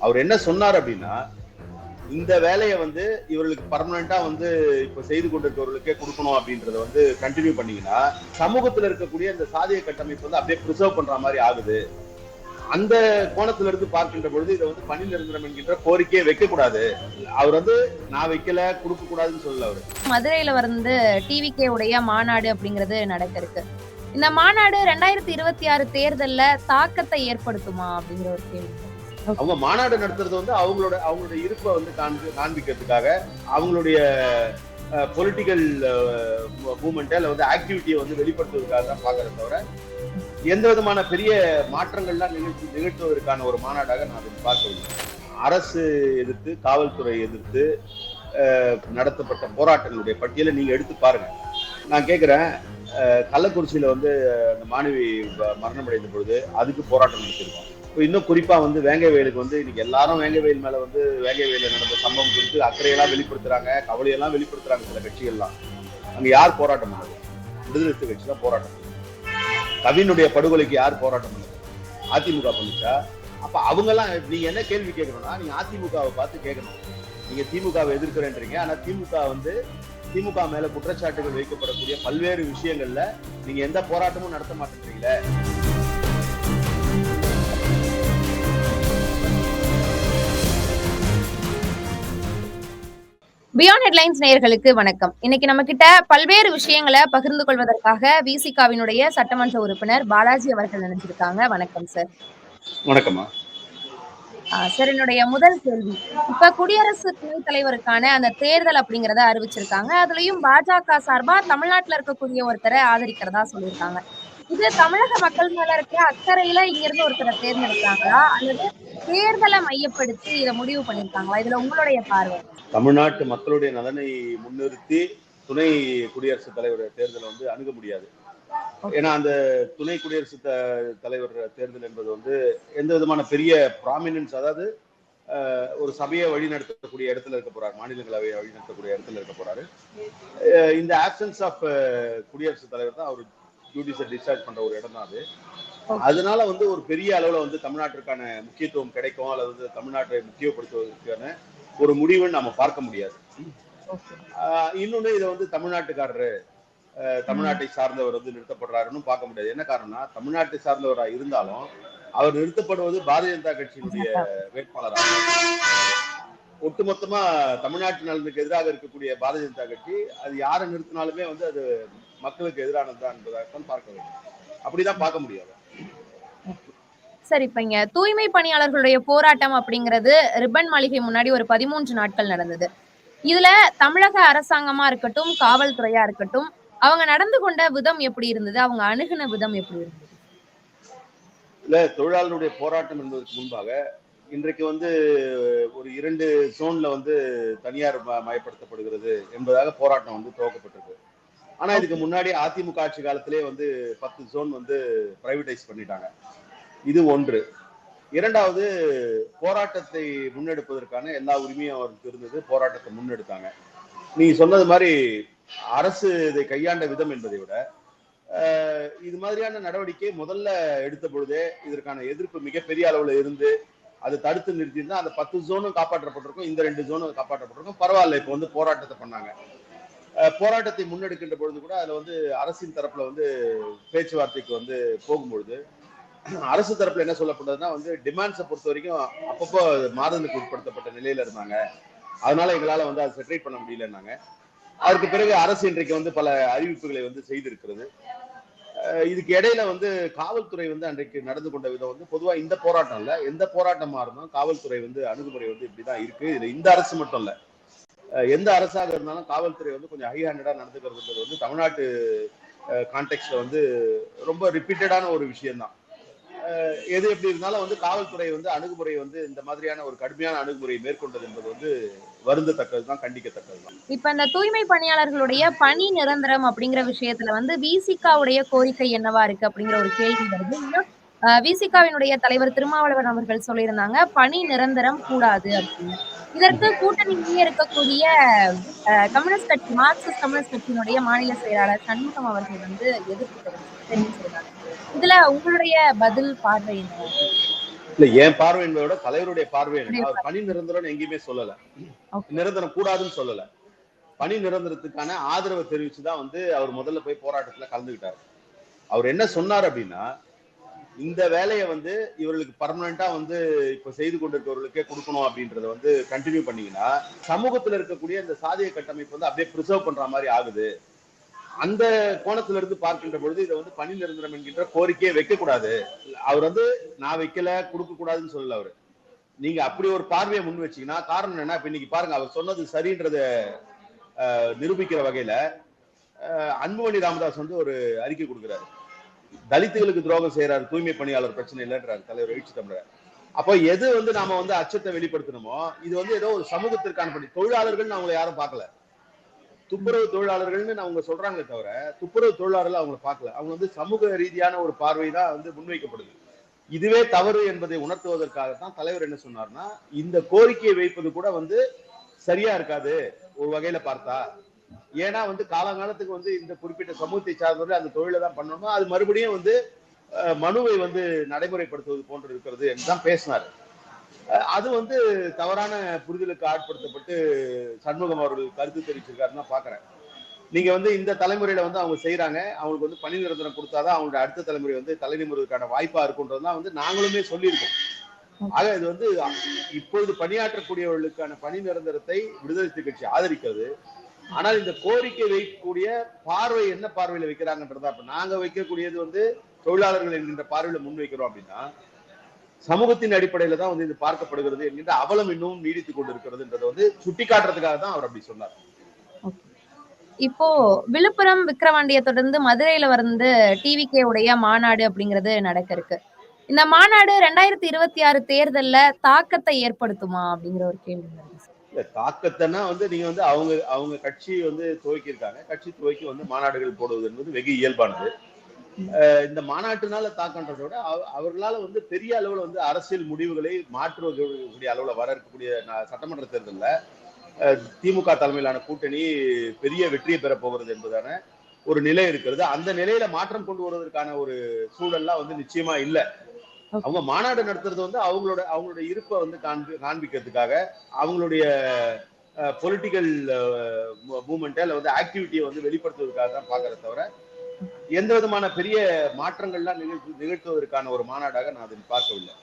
அவர் என்ன சொன்னார் அப்படின்னா இந்த வேலையை வந்து இவர்களுக்கு பர்மனண்டா வந்து இப்ப செய்து கொண்டிருக்கவர்களுக்கே கொடுக்கணும் அப்படின்றத வந்து கண்டினியூ பண்ணீங்கன்னா சமூகத்துல இருக்கக்கூடிய இந்த சாதிய கட்டமைப்பு வந்து அப்படியே ப்ரிசர்வ் பண்ற மாதிரி ஆகுது. அந்த கோணத்துல இருந்து பார்க்கின்ற பொழுது இதை வந்து பணி நிரந்தரம் என்கின்ற கோரிக்கையை வைக்க கூடாது அவர் வந்து நான் வைக்கல கொடுக்க கூடாதுன்னு சொல்லல அவரு. மதுரையில வந்து டிவிகே உடைய மாநாடு அப்படிங்கிறது நடக்க இருக்கு இந்த மாநாடு ரெண்டாயிரத்தி இருபத்தி ஆறு தேர்தல்ல தாக்கத்தை ஏற்படுத்துமா அப்படிங்கிற ஒரு கேள்வி. அவங்க மாநாடு நடத்துறது வந்து அவங்களோட அவங்களோட இருப்பை வந்து காண்பி காண்பிக்கிறதுக்காக அவங்களுடைய பொலிட்டிக்கல் மூமெண்ட்டை இல்லை வந்து ஆக்டிவிட்டியை வந்து வெளிப்படுத்துவதற்காக தான் பார்க்கறத தவிர எந்த விதமான பெரிய மாற்றங்கள்லாம் நிகழ்ச்சி நிகழ்த்துவதற்கான ஒரு மாநாடாக நான் அதை பார்க்கவில்லை. அரசு எதிர்த்து காவல்துறை எதிர்த்து நடத்தப்பட்ட போராட்டங்களுடைய பட்டியலை நீங்க எடுத்து பாருங்க. நான் கேட்குறேன் கள்ளக்குறிச்சியில் கள்ளக்குறிச்சியில வந்து அந்த மாணவி மரணமடைந்த பொழுது அதுக்கு போராட்டம் நடத்திருக்கோம் இன்னும் குறிப்பா வந்து வேங்கை வயலுக்கு வந்து இன்னைக்கு எல்லாரும் வேங்கை வயல் மேல வந்து வேங்கை வயல நடந்த சம்பவம் குறித்து அக்கறையெல்லாம் வெளிப்படுத்துறாங்க கவலையெல்லாம் வெளிப்படுத்துறாங்க சில கட்சிகள்லாம். அங்க யார் போராட்டம் பண்ணது? விடுதலை கட்சி தான் போராட்டம் கவினுடைய படுகொலைக்கு யார் போராட்டம் பண்ணது? அதிமுக பண்ணுச்சா? அப்ப அவங்க எல்லாம் நீங்க என்ன கேள்வி கேட்கணும்னா நீங்க அதிமுகவை பார்த்து கேட்கணும். நீங்க திமுகவை எதிர்க்கிறேன்றீங்க ஆனா திமுக வந்து திமுக மேல குற்றச்சாட்டுகள் வைக்கப்படக்கூடிய பல்வேறு விஷயங்கள்ல நீங்க எந்த போராட்டமும் நடத்த மாட்டேன்றீங்களே? பியாண்ட் ஹெட்லைன்ஸ் நேயர்களுக்கு வணக்கம். இன்னைக்கு நம்ம கிட்ட பல்வேறு விஷயங்களை பகிர்ந்து கொள்வதற்காக விசிகாவினுடைய சட்டமன்ற உறுப்பினர் பாலாஜி அவர்கள் நினைச்சிருக்காங்க வணக்கம் சார் வணக்கம்மா. சார் என்னுடைய முதல் கேள்வி. இப்ப குடியரசு துணைத் தலைவருக்கான அந்த தேர்தல் அப்படிங்கறத அறிவிச்சிருக்காங்க. அதுலயும் பாஜக சார்பா தமிழ்நாட்டுல இருக்கக்கூடிய ஒருத்தரை ஆதரிக்கிறதா சொல்லியிருக்காங்க. இது தமிழக மக்கள் மேல இருக்கிற அக்கறையில இங்க இருந்து ஒருத்தரை தேர்ந்தெடுத்தாங்களா? அல்லது தேர்தலை மையப்படுத்தி இதை முடிவு பண்ணிருக்காங்களா இதுல உங்களுடைய பார்வை தமிழ்நாட்டு மக்களுடைய நலனை முன்னிறுத்தி துணை குடியரசுத் தலைவர் தேர்தலை வந்து அணுக முடியாது. ஏன்னா அந்த துணை குடியரசுத் தலைவர் தேர்தல் என்பது வந்து எந்த விதமான பெரிய ப்ராமினன்ஸ் அதாவது ஒரு சபையை வழிநடத்தக்கூடிய இடத்துல இருக்க போறாரு மாநிலங்களவையை வழிநடத்தக்கூடிய இடத்துல இருக்க போறாரு. இந்த ஆப்சன்ஸ் ஆஃப் குடியரசுத் தலைவர் தான் அவர் டியூட்டிஸை டிஸ்சார்ஜ் பண்ற ஒரு இடம் தான் அது அதனால வந்து ஒரு பெரிய அளவுல வந்து தமிழ்நாட்டிற்கான முக்கியத்துவம் கிடைக்கும் அல்லது வந்து தமிழ்நாட்டை முக்கியப்படுத்துவதற்கான ஒரு முடிவுன்னு நம்ம பார்க்க முடியாது. இன்னொன்னு இதை வந்து தமிழ்நாட்டுக்காரரு தமிழ்நாட்டை சார்ந்தவர் வந்து நிறுத்தப்படுறாருன்னு பார்க்க முடியாது. என்ன காரணம்னா தமிழ்நாட்டை சார்ந்தவரா இருந்தாலும் அவர் நிறுத்தப்படுவது பாரதிய ஜனதா கட்சியினுடைய வேட்பாளராக ஒட்டுமொத்தமா தமிழ்நாட்டு நலனுக்கு எதிராக இருக்கக்கூடிய பாரதிய ஜனதா கட்சி அது யாரை நிறுத்தினாலுமே வந்து அது மக்களுக்கு எதிரானதுதான் என்பதாகத்தான் பார்க்க வேண்டும். அப்படிதான் பார்க்க முடியாது. சரி இப்ப இங்க தூய்மை பணியாளர்களுடைய போராட்டம் அப்படிங்கிறது ரிப்பன் மாளிகை முன்னாடி ஒரு பதிமூன்று நாட்கள் நடந்தது. இதுல தமிழக அரசாங்கமா இருக்கட்டும் காவல்துறையா இருக்கட்டும் அவங்க நடந்து கொண்ட விதம் எப்படி இருந்தது? அவங்க அணுகுன விதம் எப்படி இருந்தது? இல்ல தொழிலாளர்களுடைய போராட்டம் என்பதற்கு முன்பாக இன்றைக்கு வந்து ஒரு இரண்டு ஜோன்ல வந்து தனியார் மயப்படுத்தப்படுகிறது என்பதாக போராட்டம் வந்து துவக்கப்பட்டிருக்கு. ஆனா இதுக்கு முன்னாடி அதிமுக ஆட்சி காலத்திலே வந்து பத்து ஜோன் வந்து பிரைவேடைஸ் பண்ணிட்டாங்க. இது ஒன்று. இரண்டாவது போராட்டத்தை முன்னெடுப்பதற்கான எல்லா உரிமையும் அவருக்கு இருந்தது. போராட்டத்தை முன்னெடுத்தாங்க. நீ சொன்னது மாதிரி அரசு இதை கையாண்ட விதம் என்பதை விட இது மாதிரியான நடவடிக்கை முதல்ல எடுத்த பொழுதே இதற்கான எதிர்ப்பு மிகப்பெரிய அளவில் இருந்து அதை தடுத்து நிறுத்தியிருந்தா அந்த பத்து ஜோனும் காப்பாற்றப்பட்டிருக்கும் இந்த ரெண்டு ஜோனும் காப்பாற்றப்பட்டிருக்கும். பரவாயில்ல இப்போ வந்து போராட்டத்தை பண்ணாங்க. போராட்டத்தை முன்னெடுக்கின்ற பொழுது கூட அதுல வந்து அரசின் தரப்புல வந்து பேச்சுவார்த்தைக்கு வந்து போகும்பொழுது அரசு தரப்புல என்ன சொல்லப்பட்டதுன்னா வந்து டிமாண்ட்ஸை பொறுத்த வரைக்கும் அப்பப்போ மாறுதலுக்கு உட்படுத்தப்பட்ட நிலையில இருந்தாங்க. அதனால எங்களால வந்து அதை செட்டரேட் பண்ண முடியலன்னாங்க. அதற்கு பிறகு அரசு இன்றைக்கு வந்து பல அறிவிப்புகளை வந்து செய்திருக்கிறது. இதுக்கு இடையில வந்து காவல்துறை வந்து அன்றைக்கு நடந்து கொண்ட விதம் வந்து பொதுவா இந்த போராட்டம் இல்ல. எந்த போராட்டமா இருந்தாலும் காவல்துறை வந்து அணுகுமுறை வந்து இப்படிதான் இருக்கு. இது இந்த அரசு மட்டும் இல்லை. எந்த அரசாக இருந்தாலும் காவல்துறை வந்து கொஞ்சம் ஹை ஹேண்டடாக நடந்துக்கிறதுன்றது வந்து தமிழ்நாட்டு கான்டெக்ட்ல வந்து ரொம்ப ரிப்பீட்டடான ஒரு விஷயம்தான். எது எப்படி இருந்தாலும் வந்து காவல்துறை வந்து அணுகுமுறை வந்து இந்த மாதிரியான ஒரு கடுமையான அணுகுமுறையை மேற்கொண்டது என்பது வந்து வருந்தத்தக்கதுதான் கண்டிக்கத்தக்கதுதான். இப்ப இந்த தூய்மை பணியாளர்களுடைய பணி நிரந்தரம் அப்படிங்கிற விஷயத்துல வந்து விசிகாவுடைய கோரிக்கை என்னவா இருக்கு அப்படிங்கிற ஒரு கேள்வி வருது. இன்னும் விசிகாவினுடைய தலைவர் திருமாவளவன் அவர்கள் சொல்லியிருந்தாங்க பணி நிரந்தரம் கூடாது அப்படின்னு. இதற்கு கூட்டணியிலேயே இருக்கக்கூடிய கம்யூனிஸ்ட் கட்சி மார்க்சிஸ்ட் கம்யூனிஸ்ட் கட்சியினுடைய மாநில செயலாளர் சண்முகம் அவர்கள் வந்து எதிர்ப்பு தெரிவிச்சு- தெரிவிச்சிருக்காங்க. இதுல உங்களுடைய பதில் பார்வை என்ன? இல்ல என் பார்வை என்பதை விட தலைவருடைய பார்வை அவர் பணி நிரந்தரம் எங்கேயுமே சொல்லல. நிரந்தரம் கூடாதுன்னு சொல்லல. பணி நிரந்தரத்துக்கான ஆதரவை தெரிவிச்சுதான் வந்து அவர் முதல்ல போய் போராட்டத்துல கலந்துக்கிட்டாரு. அவர் என்ன சொன்னார் அப்படின்னா இந்த வேலையை வந்து இவர்களுக்கு பர்மனண்டா வந்து இப்ப செய்து கொண்டிருக்கவர்களுக்கே கொடுக்கணும் அப்படின்றத வந்து கண்டினியூ பண்ணீங்கன்னா சமூகத்துல இருக்கக்கூடிய இந்த சாதிய கட்டமைப்பு வந்து அப்படியே ப்ரிசர்வ் பண்ற மாதிரி ஆகுது. அந்த கோணத்துல இருந்து பார்க்கின்ற பொழுது இதை வந்து பணி நிரந்தரம் என்கின்ற கோரிக்கையை வைக்க கூடாது அவர் வந்து நான் வைக்கல கொடுக்க கூடாதுன்னு சொல்லல அவரு. நீங்க அப்படி ஒரு பார்வையை முன் வச்சீங்கன்னா காரணம் என்ன? இப்ப இன்னைக்கு பாருங்க அவர் சொன்னது சரின்றத நிரூபிக்கிற வகையில அன்புமணி ராமதாஸ் வந்து ஒரு அறிக்கை கொடுக்கிறாரு. தலித்துகளுக்கு துரோகம் செய்யறாரு தூய்மை பணியாளர் பிரச்சனை இல்லைன்றாரு தலைவர் எழுச்சி தமிழர். அப்போ எது வந்து நாம வந்து அச்சத்தை வெளிப்படுத்தணுமோ இது வந்து ஏதோ ஒரு சமூகத்திற்கான பணி. தொழிலாளர்கள் அவங்களை யாரும் பார்க்கல. துப்புரவு தொழிலாளர்கள்னு அவங்க சொல்றாங்களே தவிர துப்புரவு தொழிலாளர்கள் அவங்களை பார்க்கல. அவங்க வந்து சமூக ரீதியான ஒரு பார்வை தான் வந்து முன்வைக்கப்படுது. இதுவே தவறு என்பதை உணர்த்துவதற்காகத்தான் தலைவர் என்ன சொன்னார்னா இந்த கோரிக்கையை வைப்பது கூட வந்து சரியா இருக்காது ஒரு வகையில பார்த்தா. ஏன்னா வந்து காலங்காலத்துக்கு வந்து இந்த குறிப்பிட்ட சமூகத்தை சார்ந்தவர்கள் அந்த தொழிலை தான் பண்ணணும்? அது மறுபடியும் வந்து மனுவை வந்து நடைமுறைப்படுத்துவது போன்று இருக்கிறது என்றுதான் பேசினார். அது வந்து தவறான புரிதலுக்கு ஆட்படுத்தப்பட்டு சண்முகம் அவர்கள் கருத்து தெரிவிச்சிருக்காருன்னு தான் பாக்குறேன். நீங்க வந்து இந்த தலைமுறையில வந்து அவங்க செய்யறாங்க அவங்களுக்கு வந்து பணி நிரந்தரம் கொடுத்தாதான் அவங்களோட அடுத்த தலைமுறை வந்து தலைநிமுறைக்கான வாய்ப்பா இருக்குன்றதுதான் வந்து நாங்களுமே சொல்லியிருக்கோம். ஆக இது வந்து இப்பொழுது பணியாற்றக்கூடியவர்களுக்கான பணி நிரந்தரத்தை விடுதலை கட்சி ஆதரிக்கிறது. ஆனால் இந்த கோரிக்கை வைக்கக்கூடிய பார்வை என்ன பார்வையில வைக்கிறாங்கன்றதா இப்ப நாங்க வைக்கக்கூடியது வந்து தொழிலாளர்கள் என்கின்ற பார்வையில முன் வைக்கிறோம் அப்படின்னா சமூகத்தின் அடிப்படையில தான் வந்து இது பார்க்கப்படுகிறது என்கின்ற அவலம் இன்னும் நீடித்துக் கொண்டிருக்கிறதுன்றத வந்து சுட்டிக்காட்டுறதுக்காக தான் அவர் அப்படி சொன்னார். இப்போ விழுப்புரம் விக்கிரவாண்டியை தொடர்ந்து மதுரையில வந்து டிவிகே உடைய மாநாடு அப்படிங்கிறது நடக்க இருக்கு இந்த மாநாடு ரெண்டாயிரத்தி இருபத்தி ஆறு தேர்தல்ல தாக்கத்தை ஏற்படுத்துமா அப்படிங்கிற ஒரு கேள்வி இல்ல தாக்கத்தைன்னா வந்து நீங்க வந்து அவங்க அவங்க கட்சி வந்து துவக்கி இருக்காங்க கட்சி துவக்கி வந்து மாநாடுகள் போடுவது என்பது வெகு இயல்பானது. இந்த மாநாட்டுனால தாக்கன்றதை விட அவர்களால வந்து பெரிய அளவுல வந்து அரசியல் முடிவுகளை மாற்றுவதற்கூடிய அளவுல வர இருக்கக்கூடிய சட்டமன்ற தேர்தலில் திமுக தலைமையிலான கூட்டணி பெரிய வெற்றியை பெற போகிறது என்பதான ஒரு நிலை இருக்கிறது. அந்த நிலையில மாற்றம் கொண்டு வருவதற்கான ஒரு சூழல்லாம் வந்து நிச்சயமா இல்லை. அவங்க மாநாடு நடத்துறது வந்து அவங்களோட அவங்களோட இருப்பை வந்து காண்பி காண்பிக்கிறதுக்காக அவங்களுடைய பொலிட்டிக்கல் மூமெண்ட்டை இல்லை வந்து ஆக்டிவிட்டியை வந்து வெளிப்படுத்துவதற்காக தான் பார்க்கறத தவிர எந்த விதமான பெரிய மாற்றங்கள்லாம் நிகழ்த்து நிகழ்த்துவதற்கான ஒரு மாநாடாக நான் அதை பார்க்கவில்லை.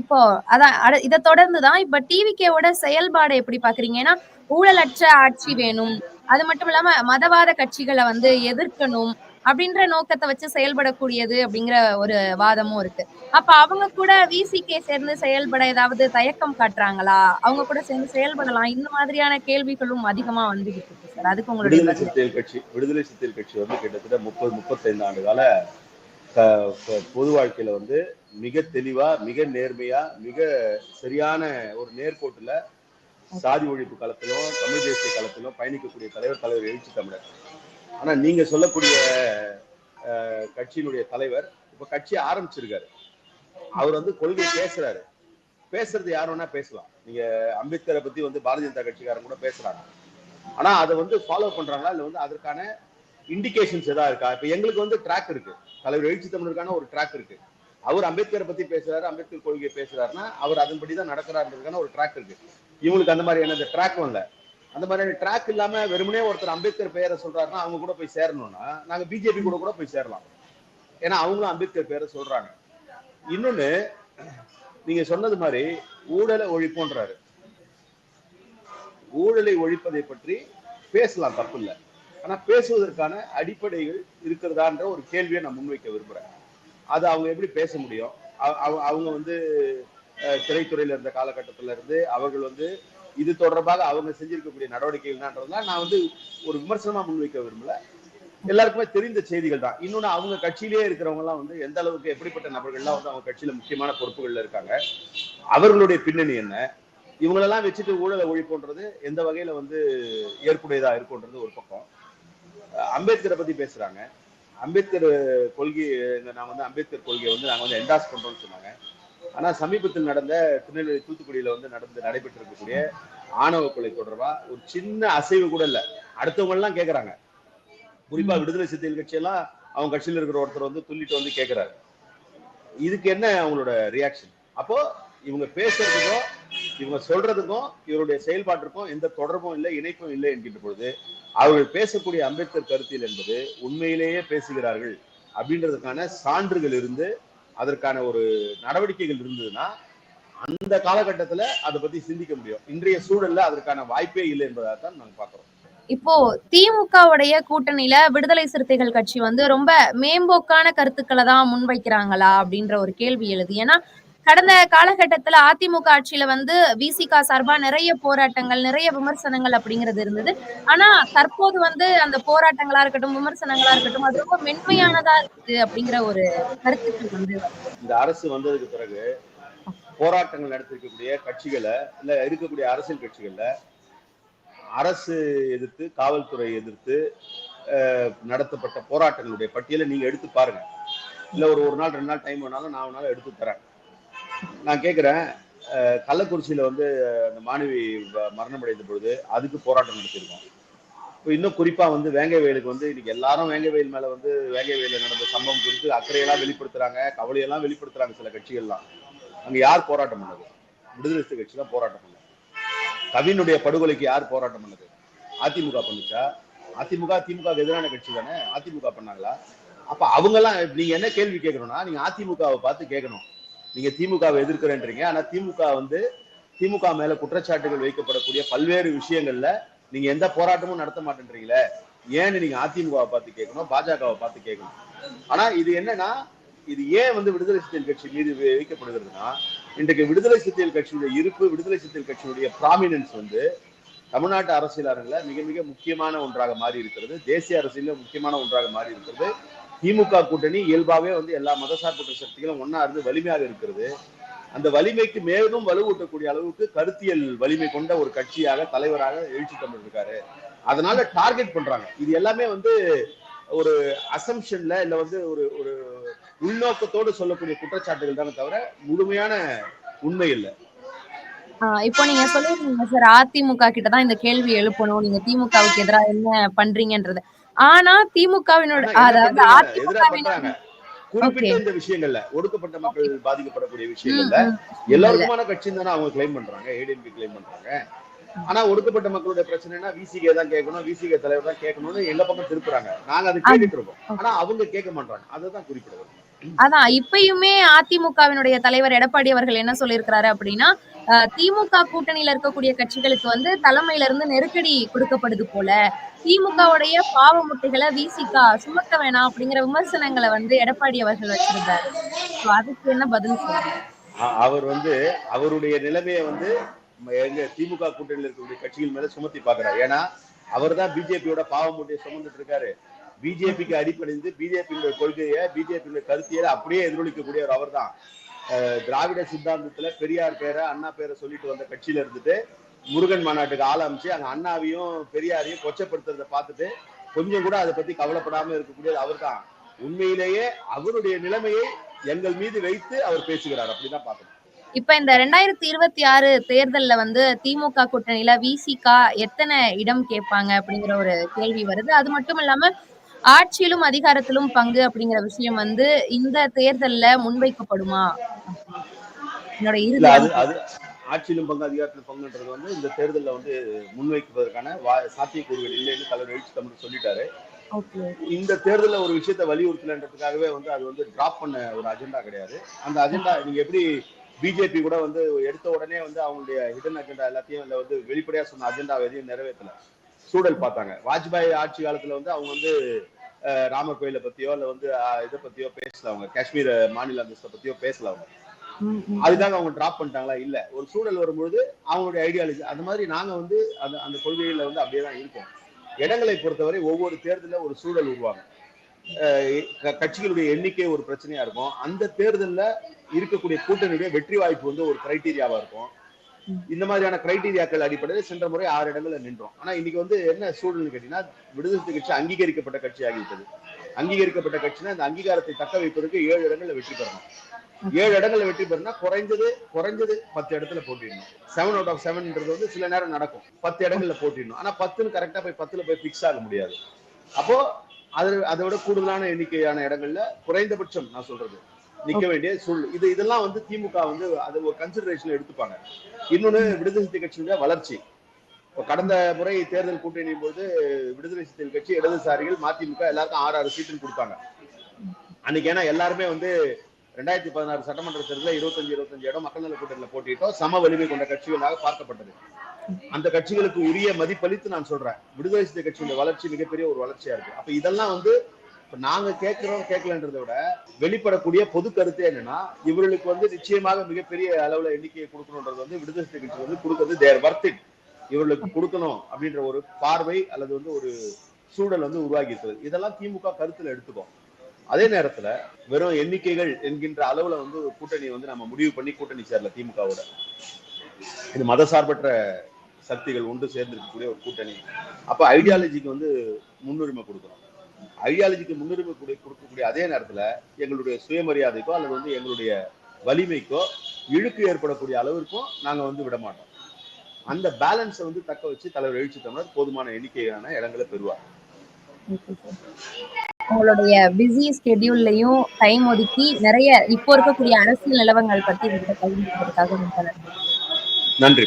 இப்போ அதான் இதை தொடர்ந்துதான் இப்ப டிவிகேவோட செயல்பாடு எப்படி பாக்குறீங்க ஏன்னா ஊழலற்ற ஆட்சி வேணும். அது மட்டும் இல்லாம மதவாத கட்சிகளை வந்து எதிர்க்கணும். அப்படின்ற நோக்கத்தை வச்சு செயல்படக்கூடியது அப்படிங்கிற ஒரு வாதமும் இருக்கு. அப்ப அவங்க கூட விசிகே சேர்ந்து செயல்பட ஏதாவது தயக்கம் காட்டுறாங்களா? அவங்க கூட சேர்ந்து செயல்படலாம். இந்த மாதிரியான கேள்விகளும் அதிகமா வந்துகிட்டு இருக்கு சார். அதுக்கு உங்களுடைய விடுதலை சிறுத்தைகள் கட்சி விடுதலை சிறுத்தைகள் கட்சி வந்து கிட்டத்தட்ட முப்பது முப்பத்தைந்து ஆண்டு கால பொது வாழ்க்கையில வந்து மிக தெளிவா மிக நேர்மையா மிக சரியான ஒரு நேர்கோட்டுல சாதி ஒழிப்பு களத்திலும் தமிழ் தேசிய களத்திலும் பயணிக்கக்கூடிய தலைவர் தலைவர் எழுச்சி தமிழர். ஆனா நீங்க சொல்லக்கூடிய அஹ், கட்சியினுடைய தலைவர் இப்ப கட்சியை ஆரம்பிச்சிருக்காரு. அவர் வந்து கொள்கை பேசுறாரு. பேசுறது யார் வேணா பேசலாம். நீங்க அம்பேத்கரை பத்தி வந்து பாரதிய ஜனதா கட்சிக்காரங்க கூட பேசுறாங்க. ஆனா அதை வந்து ஃபாலோ பண்றாங்களா? இல்ல வந்து அதற்கான இண்டிகேஷன்ஸ் ஏதாவது இருக்கா? இப்ப எங்களுக்கு வந்து ட்ராக் இருக்கு. தலைவர் எழுச்சி தமிழருக்கான ஒரு ட்ராக் இருக்கு. அவர் அம்பேத்கரை பத்தி பேசுறாரு அம்பேத்கர் கொள்கையை பேசுறாருன்னா அவர் அதன்படி தான் நடக்கிறாருன்றதுக்கான ஒரு ட்ராக் இருக்கு. இவங்களுக்கு அந்த மாதிரியான இந்த ட்ராக்கும் அந்த மாதிரியான ட்ராக் இல்லாம வெறுமனே ஒருத்தர் அம்பேத்கர் பெயரை சொல்றாருன்னா அவங்க கூட போய் சேரணும்னா நாங்க பிஜேபி கூட கூட போய் சேரலாம். ஏன்னா அவங்களும் அம்பேத்கர் பேரை சொல்றாங்க. இன்னொன்னு நீங்க சொன்னது மாதிரி ஊழலை ஒழிப்போன்றாரு. ஊழலை ஒழிப்பதை பற்றி பேசலாம் தப்பு இல்லை. ஆனா பேசுவதற்கான அடிப்படைகள் இருக்கிறதான்ற ஒரு கேள்வியை நான் முன்வைக்க விரும்புறேன். அது அவங்க எப்படி பேச முடியும்? அவ- அவங்க வந்து திரைத்துறையில இருந்த காலகட்டத்தில இருந்து அவர்கள் வந்து இது தொடர்பாக அவங்க செஞ்சிருக்கக்கூடிய நடவடிக்கைகள் என்னன்றதுலாம் நான் வந்து ஒரு விமர்சனமா முன்வைக்க விரும்பல. எல்லாருக்குமே தெரிந்த செய்திகள் தான். இன்னொன்னு அவங்க கட்சியிலேயே இருக்கிறவங்க எல்லாம் வந்து எந்த அளவுக்கு எப்படிப்பட்ட நபர்கள்லாம் வந்து அவங்க கட்சியில முக்கியமான பொறுப்புகள்ல இருக்காங்க அவர்களுடைய பின்னணி என்ன இவங்களெல்லாம் வச்சுட்டு ஊழலை ஒழிப்புன்றது எந்த வகையில வந்து ஏற்புடையதா இருக்குன்றது ஒரு பக்கம். அம்பேத்கரை பத்தி பேசுறாங்க. அம்பேத்கர் கொள்கை நான் வந்து அம்பேத்கர் கொள்கையை வந்து நாங்க வந்து என்டாஸ் பண்றோம்னு சொன்னாங்க. ஆனா சமீபத்தில் நடந்த திருநெல்வேலி தூத்துக்குடியில வந்து நடந்து நடைபெற்று இருக்கக்கூடிய ஆணவ கொலை தொடர்பா ஒரு சின்ன அசைவு கூட இல்ல. அடுத்தவங்க எல்லாம் கேக்குறாங்க. குறிப்பா விடுதலை சிறுத்தைகள் கட்சியெல்லாம் அவங்க கட்சியில இருக்கிற ஒருத்தர் வந்து துள்ளிட்டு வந்து கேக்குறாரு. இதுக்கு என்ன அவங்களோட ரியாக்ஷன் அப்போ இவங்க பேசுறதுக்கும் இவங்க சொல்றதுக்கும் இவருடைய செயல்பாட்டிற்கும் எந்த தொடர்பும் இல்லை இணைப்பும் இல்லை என்கின்ற பொழுது அவர்கள் பேசக்கூடிய அம்பேத்கர் கருத்தியல் என்பது உண்மையிலேயே பேசுகிறார்கள் அப்படின்றதுக்கான சான்றுகள் இருந்து அதற்கான ஒரு நடவடிக்கைகள் இருந்ததுன்னா அந்த காலகட்டத்துல அதை பத்தி சிந்திக்க முடியும். இன்றைய சூழல்ல அதற்கான வாய்ப்பே இல்லை என்பதாக தான் நாங்க பாக்குறோம் இப்போ திமுகவுடைய கூட்டணியில விடுதலை சிறுத்தைகள் கட்சி வந்து ரொம்ப மேம்போக்கான கருத்துக்களை தான் முன்வைக்கிறாங்களா அப்படின்ற ஒரு கேள்வி எழுது. ஏன்னா கடந்த காலகட்டத்துல அதிமுக ஆட்சியில வந்து விசிகா சார்பா நிறைய போராட்டங்கள் நிறைய விமர்சனங்கள் அப்படிங்கிறது இருந்தது. ஆனா தற்போது வந்து அந்த போராட்டங்களா இருக்கட்டும் விமர்சனங்களா இருக்கட்டும் அது ரொம்ப மென்மையானதா இருக்கு அப்படிங்கிற ஒரு கருத்துக்கள் வந்து இந்த அரசு வந்ததுக்கு பிறகு போராட்டங்கள் நடத்திருக்கக்கூடிய கட்சிகளை இல்ல இருக்கக்கூடிய அரசியல் கட்சிகள்ல அரசு எதிர்த்து காவல்துறை எதிர்த்து நடத்தப்பட்ட போராட்டங்களுடைய பட்டியலை நீங்க எடுத்து பாருங்க. இல்ல ஒரு ஒரு நாள் ரெண்டு நாள் டைம் வேணாலும் நான் வேணாலும் எடுத்து தரேன். நான் கேட்குறேன் கள்ளக்குறிச்சியில் வந்து அந்த மாணவி மரணமடைந்த பொழுது அதுக்கு போராட்டம் நடத்தியிருக்கோம். இப்போ இன்னும் குறிப்பாக வந்து வேங்கை வயலுக்கு வந்து இன்னைக்கு எல்லாரும் வேங்கை வயல் மேலே வந்து வேங்கை வயலில் நடந்த சம்பவம் குறித்து அக்கறையெல்லாம் வெளிப்படுத்துறாங்க கவலையெல்லாம் வெளிப்படுத்துறாங்க சில கட்சிகள்லாம். அங்கே யார் போராட்டம் பண்ணது? விடுதலை கட்சி தான் போராட்டம் பண்ணது. கவினுடைய படுகொலைக்கு யார் போராட்டம் பண்ணது? அதிமுக பண்ணுச்சா? அதிமுக திமுக எதிரான கட்சி தானே? அதிமுக பண்ணாங்களா? அப்ப அவங்க எல்லாம் நீங்க என்ன கேள்வி கேட்கணும்னா நீங்க அதிமுகவை பார்த்து கேட்கணும். நீங்க திமுகவை எதிர்க்கிறேன்றீங்க. ஆனா திமுக வந்து திமுக மேல குற்றச்சாட்டுகள் வைக்கப்படக்கூடிய பல்வேறு விஷயங்கள்ல நீங்க எந்த போராட்டமும் நடத்த மாட்டேன்றீங்களே. ஏன்னு நீங்க அதிமுகவை பார்த்து கேட்கணும் பாஜகவை பார்த்து கேட்கணும். ஆனா இது என்னன்னா இது ஏன் வந்து விடுதலை சிறுத்தைகள் கட்சி மீது வைக்கப்படுகிறதுனா இன்றைக்கு விடுதலை சிறுத்தைகள் கட்சியுடைய இருப்பு விடுதலை சிறுத்தைகள் கட்சியுடைய ப்ராமினன்ஸ் வந்து தமிழ்நாட்டு அரசியல் மிக மிக முக்கியமான ஒன்றாக மாறி இருக்கிறது தேசிய அரசியல முக்கியமான ஒன்றாக மாறி இருக்கிறது திமுக கூட்டணி இயல்பாவே வந்து எல்லா மதசார்பற்ற சக்திகளும் ஒன்னா இருந்து வலிமையாக இருக்கிறது. அந்த வலிமைக்கு மேலும் வலுவூட்டக்கூடிய அளவுக்கு கருத்தியல் வலிமை கொண்ட ஒரு கட்சியாக தலைவராக எழுச்சி தமிழ் இருக்காரு அதனால டார்கெட் பண்றாங்க. இது எல்லாமே வந்து ஒரு அசம்ஷன்ல இல்ல வந்து ஒரு ஒரு உள்நோக்கத்தோடு சொல்லக்கூடிய குற்றச்சாட்டுகள் தானே தவிர முழுமையான உண்மை இல்லை. ஆஹ் இப்போ நீங்க சொல்லிருந்தீங்க சார் அதிமுக கிட்ட தான் இந்த கேள்வி எழுப்பணும். நீங்க திமுகவுக்கு எதிராக என்ன பண்றீங்கன்றது. ஆனா திமுகவினோட அதாவது பண்றாங்க. குறிப்பிட்ட. இந்த விஷயங்கள்ல ஒடுக்கப்பட்ட மக்கள் பாதிக்கப்படக்கூடிய விஷயங்கள்ல. எல்லாருக்குமான கட்சின்னு தானே அவங்க கிளைம் பண்றாங்க ஏடிஎம்பி கிளைம் பண்றாங்க. ஆனா ஒடுக்கப்பட்ட மக்களுடைய பிரச்சனைனா விசிகே தான் கேட்கணும் விசிகே தலைவர் தான் கேட்கணும்னு எங்க பக்கம் திருப்புறாங்க. நாங்க அதை கேட்டுட்டு இருக்கோம். ஆனா அவங்க கேட்க மாட்டாங்க அதுதான் குறிப்பிடுறது அதான் இப்பயுமே அதிமுகவினுடைய தலைவர் எடப்பாடி அவர்கள் என்ன சொல்லியிருக்கிறாரு அப்படின்னா அஹ், திமுக கூட்டணியில இருக்கக்கூடிய கட்சிகளுக்கு வந்து தலைமையில இருந்து நெருக்கடி கொடுக்கப்படுது போல திமுகவுடைய பாவ முட்டைகளை விசிகா சுமக்க வேணாம் அப்படிங்கிற விமர்சனங்களை வந்து எடப்பாடி அவர்கள் வச்சிருந்தாரு. அதுக்கு என்ன பதில் அவர் வந்து அவருடைய நிலைமையை வந்து எங்க திமுக கூட்டணியில் இருக்கக்கூடிய கட்சிகள் மேல சுமத்தி பாக்குறாரு ஏன்னா அவர் தான் பிஜேபியோட பாவமூட்டையை சுமந்துட்டு இருக்காரு. பிஜேபிக்கு அடிப்படைந்து பிஜேபியுடைய கொள்கையை பிஜேபியுடைய கருத்தியலை அப்படியே எதிரொலிக்கக்கூடியவர் அவர் தான் திராவிட சித்தாந்தத்துல பெரியார் பேரை அண்ணா பேரை சொல்லிட்டு வந்த கட்சியில இருந்துட்டு முருகன் மாநாட்டுக்கு ஆள் அமைச்சு அங்க அண்ணாவையும் பெரியாரையும் கொச்சப்படுத்துறதை பார்த்துட்டு கொஞ்சம் கூட அதை பத்தி கவலைப்படாம இருக்கக்கூடியது அவர் தான் உண்மையிலேயே அவருடைய நிலைமையை எங்கள் மீது வைத்து அவர் பேசுகிறார். அப்படிதான் பார்க்கணும். இப்ப இந்த ரெண்டாயிரத்தி இருபத்தி ஆறு தேர்தல்ல வந்து திமுக கூட்டணியில விசிகா எத்தனை இடம் கேட்பாங்க அப்படிங்கிற ஒரு கேள்வி வருது. அது மட்டும் இல்லாம ஆட்சியிலும் அதிகாரத்திலும் பங்கு அப்படிங்கிற விஷயம் வந்து இந்த தேர்தல்ல முன்வைக்கப்படுமா? என்னோட இறுதி ஆட்சியிலும் பங்கு அதிகாரத்திலும் பங்குன்றது வந்து இந்த தேர்தலில் வந்து முன்வைப்பதற்கான சாத்தியக்கூறுகள் இல்லைன்னு தலைவர் எழுச்சி தமிழ் சொல்லிட்டாரு. இந்த தேர்தலில் ஒரு விஷயத்தை வலியுறுத்தலன்றதுக்காகவே வந்து அது வந்து டிராப் பண்ண ஒரு அஜெண்டா கிடையாது. அந்த அஜெண்டா நீங்க எப்படி பிஜேபி கூட வந்து எடுத்த உடனே வந்து அவங்களுடைய ஹிடன் அஜெண்டா எல்லாத்தையும் இல்ல வந்து வெளிப்படையா சொன்ன அஜெண்டா எதையும் நிறைவேற்றல சூழல் பார்த்தாங்க. வாஜ்பாய் ஆட்சி காலத்துல வந்து அவங்க வந்து ராமர் கோயிலை பத்தியோ இல்ல வந்து இதை பத்தியோ பேசல அவங்க. காஷ்மீர் மாநில அந்தஸ்தை பத்தியோ பேசல அவங்க. அதுக்காக அவங்க டிராப் பண்ணிட்டாங்களா? இல்ல. ஒரு சூழல் வரும்பொழுது அவங்களுடைய ஐடியாலஜி அந்த மாதிரி நாங்க வந்து அந்த அந்த கொள்கையில வந்து அப்படியே தான் இருக்கோம். இடங்களை பொறுத்தவரை ஒவ்வொரு தேர்தலில் ஒரு சூழல் உருவாகும். அஹ் க- கட்சிகளுடைய எண்ணிக்கை ஒரு பிரச்சனையா இருக்கும். அந்த தேர்தல்ல இருக்கக்கூடிய கூட்டணியுடைய வெற்றி வாய்ப்பு வந்து ஒரு கிரைட்டீரியாவா இருக்கும். இந்த மாதிரியான கிரைட்டீரியாக்கள் அடிப்படையில் சென்ற முறை ஆறு இடங்கள்ல நின்றோம். ஆனா இன்னைக்கு வந்து என்ன சூழல்னு கேட்டீங்கன்னா விடுதலை கட்சி அங்கீகரிக்கப்பட்ட கட்சி ஆகிவிட்டது அங்கீகரிக்கப்பட்ட கட்சினா இந்த அங்கீகாரத்தை தக்க வைப்பதற்கு ஏழு இடங்கள்ல வெற்றி பெறணும். ஏழு இடங்கள்ல வெற்றி பெறணும்னா குறைஞ்சது குறைஞ்சது பத்து இடத்துல போட்டிடணும். செவன் அவுட் ஆஃப் செவன்ன்றது வந்து சில நேரம் நடக்கும். பத்து இடங்கள்ல போட்டிடணும். ஆனா பத்துன்னு கரெக்டா போய் பத்துல போய் பிக்ஸ் ஆக முடியாது. அப்போ அது அதை விட கூடுதலான எண்ணிக்கையான இடங்கள்ல குறைந்தபட்சம் நான் சொல்றது. நிக்க வேண்டிய சூழல் இது இதெல்லாம் வந்து திமுக வந்து அது ஒரு கன்சிடரேஷன் எடுத்துப்பாங்க. இன்னொன்னு விடுதலை சிறுத்தை கட்சியுடைய வளர்ச்சி. கடந்த முறை தேர்தல் கூட்டணி போது விடுதலை சிறுத்தைகள் கட்சி இடதுசாரிகள் மதிமுக எல்லாருக்கும் ஆறு ஆறு சீட்டுன்னு கொடுத்தாங்க. அன்னைக்கு ஏன்னா எல்லாருமே வந்து ரெண்டாயிரத்தி பதினாறு சட்டமன்ற தேர்தலில் இருபத்தஞ்சு இருபத்தஞ்சு இடம் மக்கள் நல கூட்டணியில் போட்டிட்டோம். சம வலிமை கொண்ட கட்சிகளாக பார்க்கப்பட்டது. அந்த கட்சிகளுக்கு உரிய மதிப்பளித்து நான் சொல்றேன். விடுதலை சிறுத்தை கட்சியுடைய வளர்ச்சி மிகப்பெரிய ஒரு வளர்ச்சியா இருக்கு. அப்ப இதெல்லாம் வந்து நாங்க கேட்கிறோம் கேட்கலன்றத விட வெளிப்படக்கூடிய பொது கருத்து என்னன்னா இவர்களுக்கு வந்து நிச்சயமாக மிகப்பெரிய அளவுல எண்ணிக்கையை கொடுக்கணும்ன்றது வந்து விடுதலை கட்சி வந்து கொடுக்கறது தேர் வர்த் இட் இவர்களுக்கு கொடுக்கணும் அப்படின்ற ஒரு பார்வை அல்லது வந்து ஒரு சூழல் வந்து உருவாகி இருக்கிறது. இதெல்லாம் திமுக கருத்துல எடுத்துக்கும் அதே நேரத்துல வெறும் எண்ணிக்கைகள் என்கின்ற அளவுல வந்து கூட்டணி வந்து நம்ம முடிவு பண்ணி கூட்டணி சேரல திமுகவோட. இது மதசார்பற்ற சக்திகள் ஒன்று சேர்ந்திருக்கக்கூடிய ஒரு கூட்டணி. அப்ப ஐடியாலஜிக்கு வந்து முன்னுரிமை கொடுக்கணும். ஐடியாலஜிக்கு முன்னுரிமை கொடு- கொடுக்கக்கூடிய அதே நேரத்துல எங்களுடைய சுயமரியாதைக்கோ அல்லது வந்து எங்களுடைய வலிமைக்கோ இழுக்கு ஏற்படக்கூடிய அளவிற்கும் நாங்க வந்து விட மாட்டோம். அந்த பேலன்ஸை வந்து தக்க வச்சு தலைவர் எழுச்சி தமிழர் போதுமான எண்ணிக்கையான இடங்களை பெறுவார். உங்களுடைய பிஸி ஸ்கெடியூல்லையும் டைம் ஒதுக்கி நிறைய இப்போ இருக்கக்கூடிய அரசியல் நிலவங்கள் பகிர்ந்துக்கிறதுக்காக மிக்க நன்றி நன்றி.